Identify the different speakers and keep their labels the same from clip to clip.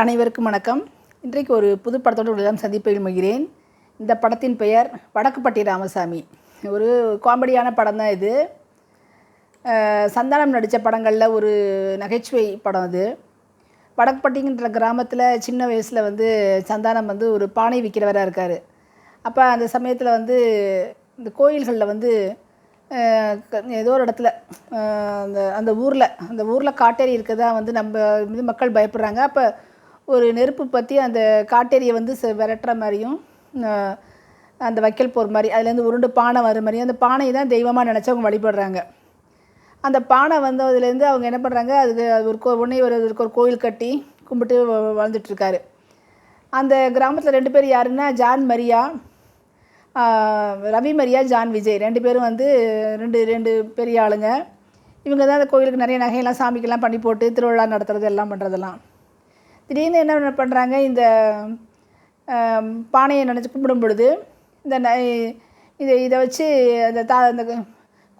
Speaker 1: அனைவருக்கும் வணக்கம். இன்றைக்கு ஒரு புது படத்தோடு உங்களிடம் சந்திப்பில் விரும்புகிறேன் இந்த படத்தின் பெயர் வடக்குப்பட்டி ராமசாமி. ஒரு காமெடியான படம் தான் இது சந்தானம் நடித்த படங்களில் ஒரு நகைச்சுவை படம் அது. வடக்குப்பட்டிங்கிற கிராமத்தில் சின்ன வயசில் வந்து சந்தானம் வந்து ஒரு பானை விற்கிறவராக இருக்கார். அப்போ அந்த சமயத்தில் வந்து இந்த கோயில்களில் வந்து ஏதோ ஒரு இடத்துல அந்த அந்த ஊரில் அந்த ஊரில் காட்டேரி இருக்கதான் வந்து நம்ம மக்கள் பயப்படுறாங்க. அப்போ ஒரு நெருப்பு பற்றி அந்த காட்டேரியை வந்து ச- விரட்டுற மாதிரியும் அந்த வைக்கல் போகிற மாதிரி அதுலேருந்து உருண்டு பானை வர மாதிரியும் அந்த பானையை தான் தெய்வமாக நினச்சி அவங்க வழிபடுறாங்க. அந்த பானை வந்ததுலேருந்து அவங்க என்ன பண்ணுறாங்க அதுக்கு அது ஒரு கோ உடனே ஒரு அதுக்கு ஒரு கோயில் கட்டி கும்பிட்டு வாழ்ந்துட்டுருக்காரு அந்த கிராமத்தில் ரெண்டு பேர் யாருன்னா John Maria Ravi Maria John Vijay. ரெண்டு பேரும் வந்து ரெண்டு ரெண்டு பெரிய ஆளுங்க. இவங்க தான் அந்த கோயிலுக்கு நிறைய நகையெல்லாம் சாமிக்கெல்லாம் பண்ணி போட்டு திருவிழா நடத்துறது எல்லாம் பண்ணுறதெல்லாம் திடீர்னு என்ன பண்ணுறாங்க இந்த பானையை நினச்சி கும்பிடும் பொழுது இந்த ந- இதை இதை வச்சு அந்த தா அந்த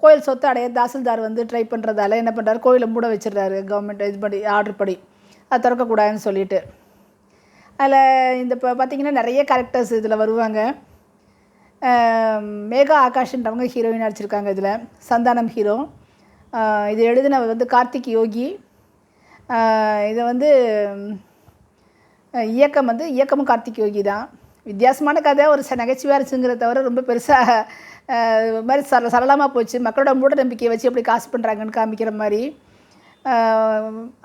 Speaker 1: கோயில் சொத்து அடைய தாசில்தார் வந்து ட்ரை பண்ணுறதால என்ன பண்ணுறாரு கோயிலை மூட வச்சிடுறாரு கவர்மெண்ட் இது படி ஆர்டர் படி. அது திறக்கக்கூடாதுன்னு சொல்லிட்டு. அதில் இந்த இப்போ பார்த்தீங்கன்னா நிறைய கேரக்டர்ஸ் இதில் வருவாங்க. மேகா ஆகாஷ்ன்றவங்க ஹீரோயின் நடிச்சிருக்காங்க இதில். சந்தானம் ஹீரோ இது எழுதினவர் வந்து கார்த்திக் யோகி. இதை வந்து இயக்கம் வந்து இயக்கமும் கார்த்திக் யோகி தான். வித்தியாசமான கதை ஒரு ச நகைச்சுவையாக இருந்துச்சுங்கிறத தவிர ரொம்ப பெருசாக இது மாதிரி சர சரளமாக போச்சு. மக்களோட மூட நம்பிக்கையை வச்சு எப்படி காசு பண்ணுறாங்கன்னு காமிக்கிற மாதிரி.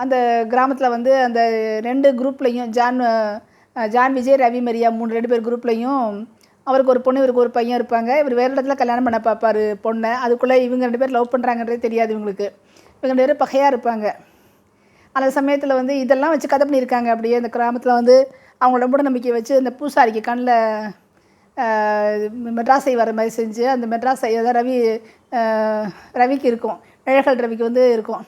Speaker 1: அந்த கிராமத்தில் வந்து அந்த ரெண்டு குரூப்லேயும் John John Vijay Ravi Maria மூணு ரெண்டு பேர் குரூப்லேயும் அவருக்கு ஒரு பொண்ணு இவருக்கு ஒரு பையன் இருப்பாங்க. இவர் வேறு இடத்துல கல்யாணம் பண்ண பார்ப்பார் பொண்ணை. அதுக்குள்ளே இவங்க ரெண்டு பேர் லவ் பண்ணுறாங்கன்றதே தெரியாது இவங்களுக்கு. இவங்க ரெண்டு பேரும் பகையாக இருப்பாங்க. அந்த சமயத்தில் வந்து இதெல்லாம் வச்சு கதை பண்ணியிருக்காங்க. அப்படியே இந்த கிராமத்தில் வந்து அவங்களோட மூட நம்பிக்கையை வச்சு அந்த பூசாரிக்கு கண்ணில் மெட்ராஸை வர மாதிரி செஞ்சு அந்த மெட்ராஸை அதாவது ரவி ரவிக்கு இருக்கும். நிழகல் ரவிக்கு வந்து இருக்கும்.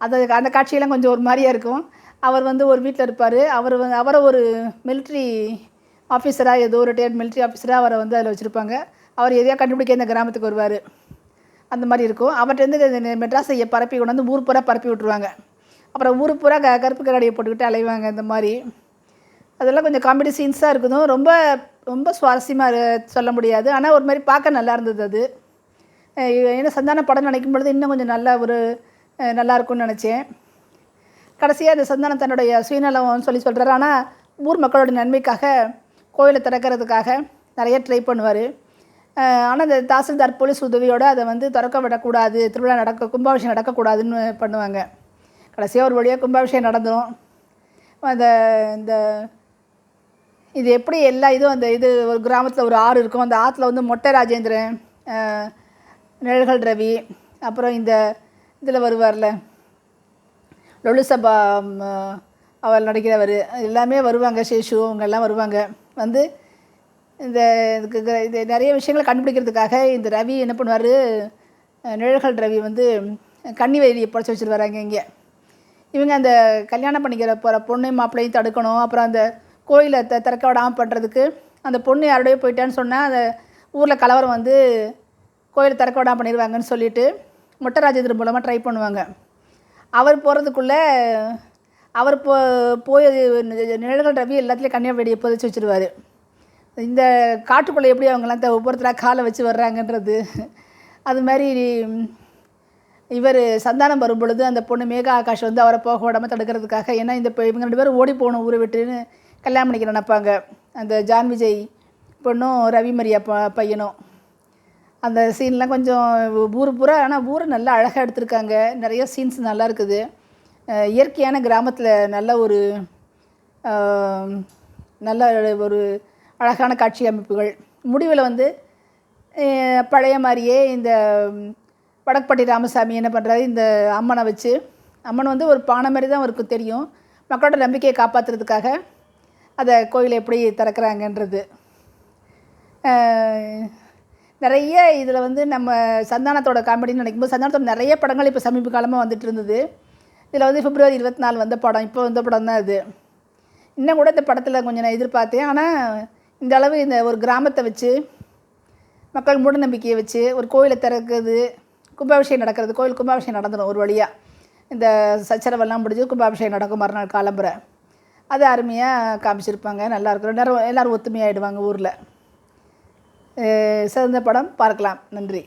Speaker 1: அது அந்த காட்சியெல்லாம் கொஞ்சம் ஒரு மாதிரியாக இருக்கும். அவர் வந்து ஒரு வீட்டில் இருப்பார். அவர் வந்து அவரை ஒரு மிலிட்ரி ஆஃபீஸராக ஏதோ ஒரு ரிட்டையர்ட் மிலிட்ரி ஆஃபீஸராக அவரை வந்து அதில் வச்சுருப்பாங்க. அவர் எதையா கண்டுபிடிக்க இந்த கிராமத்துக்கு வருவார். அந்த மாதிரி இருக்கும். அவர்கிட்டருந்து இந்த மெட்ராஸையை பரப்பி கொண்டு வந்து ஊர் பூரா பரப்பி விட்ருவாங்க அப்புறம் ஊர் பூரா க கருப்பு கரடியை போட்டுக்கிட்டு அலைவாங்க இந்த மாதிரி. அதெல்லாம் கொஞ்சம் காமெடி சீன்ஸாக இருக்குதும் ரொம்ப ரொம்ப சுவாரஸ்யமாக சொல்ல முடியாது. ஆனால் ஒரு மாதிரி பார்க்க நல்லா இருந்தது அது. ஏன்னா சந்தான படம் நினைக்கும் பொழுது இன்னும் கொஞ்சம் நல்ல ஒரு நல்லாயிருக்கும்னு நல்லா இருக்கும்னு நினச்சேன். கடைசியாக அந்த சந்தானம் தன்னுடைய சுயநலம் சொல்லி சொல்கிறாரு ஆனால் ஊர் மக்களோட நன்மைக்காக கோயிலை திறக்கிறதுக்காக நிறைய ட்ரை பண்ணுவார். ஆனால் அந்த தாசில்தார் போலீஸ் உதவியோடு அதை வந்து திறக்க விடக்கூடாது. திருவிழா நடக்க கும்பாபிஷேகம் நடக்கக்கூடாதுன்னு பண்ணுவாங்க. கடைசியாக ஒரு வழியாக கும்பாபிஷேகம் நடந்துடும் அந்த இந்த இது எப்படி எல்லா இதுவும் அந்த இது ஒரு கிராமத்தில் ஒரு ஆறு இருக்கும். அந்த ஆற்றுல வந்து மொட்டை ராஜேந்திரன் நிழல்கள் ரவி அப்புறம் இந்த இதில் வருவார்ல லொலுசபா ம், அவர் நடிக்கிறவர் எல்லாமே வருவாங்க. சேஷு அவங்கெல்லாம் வருவாங்க. வந்து இந்த இதுக்கு இது நிறைய விஷயங்களை கண்டுபிடிக்கிறதுக்காக இந்த ரவி என்ன பண்ணுவார்? நிழல்கள் ரவி வந்து கன்னி வேலியை புடச்சி வச்சுருவாரு அங்கே இங்கே. இவங்க அந்த கல்யாணம் பண்ணிக்கிற போகிற பொண்ணு மாப்பிள்ளையும் தடுக்கணும். அப்புறம் அந்த கோயிலை த திறக்க விடாமல் பண்ணுறதுக்கு அந்த பொண்ணு யாரோடய போயிட்டான்னு சொன்னால் அந்த ஊரில் கலவரம் வந்து கோயிலை திறக்க விடாமல் பண்ணிடுவாங்கன்னு சொல்லிட்டு மொட்டை ராஜேந்திரன் மூலமாக ட்ரை பண்ணுவாங்க. அவர் போகிறதுக்குள்ளே அவர் போ போய் நிழல்கள் ரவி எல்லாத்துலேயும் கன்னியா வெடியை புதைச்சி வச்சுருவார். இந்த காட்டுக்குள்ளே எப்படி அவங்களாம் த- ஒவ்வொருத்தராக காலை வச்சு வர்றாங்கன்றது அது மாதிரி இவர் சந்தானம் வரும் பொழுது அந்த பொண்ணு மேகா ஆகாஷ் வந்து அவரை போக விடாமல் தடுக்கிறதுக்காக ஏன்னா இந்த இப்போ இவங்க ரெண்டு பேரும் ஓடி போகணும் ஊரை விட்டுன்னு கல்யாணம் பண்ணிக்க நினைப்பாங்க. அந்த ஜான் விஜய் பொண்ணும் ரவி மரியா ப பையனும். அந்த சீன்லாம் கொஞ்சம் ஊர் பூரா ஆனால் ஊரை நல்லா அழகாக எடுத்திருக்காங்க. நிறைய சீன்ஸ் நல்லா இருக்குது. இயற்கையான கிராமத்தில் நல்ல ஒரு நல்ல ஒரு அழகான காட்சி அமைப்புகள். முடிவில் வந்து பழைய மாதிரியே இந்த வடக்குப்பட்டி ராமசாமி என்ன பண்ணுறாரு இந்த அம்மனை வச்சு அம்மன் வந்து ஒரு பானை மாதிரி தான் அவருக்கு தெரியும். மக்களோட நம்பிக்கையை காப்பாற்றுறதுக்காக அதை கோயிலை எப்படி திறக்கிறாங்கன்றது. நிறைய இதில் வந்து நம்ம சந்தானத்தோட காமெடின்னு நினைக்கும்போது சந்தானத்தோட நிறைய படங்கள் இப்போ சமீப காலமாக வந்துட்டு இருந்தது. இதில் வந்து பிப்ரவரி இருபத்தி நாலு வந்த படம் இப்போ வந்த படம் தான் இது இன்னும் கூட இந்த படத்தில் கொஞ்சம் நான் எதிர்பார்த்தேன். ஆனால் இந்த அளவு இந்த ஒரு கிராமத்தை வச்சு மக்கள் மூட நம்பிக்கையை வச்சு ஒரு கோயிலை திறக்குது கும்பாபிஷேகம் நடக்கிறது. கோயில் கும்பாபிஷேகம் நடந்துடும் ஒரு வழியாக இந்த சச்சரவெல்லாம் முடிஞ்சு கும்பாபிஷேகம் நடக்கும். மறுநாள் காலம்புற அது அருமையாக காமிச்சிருப்பாங்க. நல்லா இருக்கிறோம் நேரம் எல்லோரும் ஒத்துமையாகிடுவாங்க ஊரில். சிறந்த படம். பார்க்கலாம். நன்றி.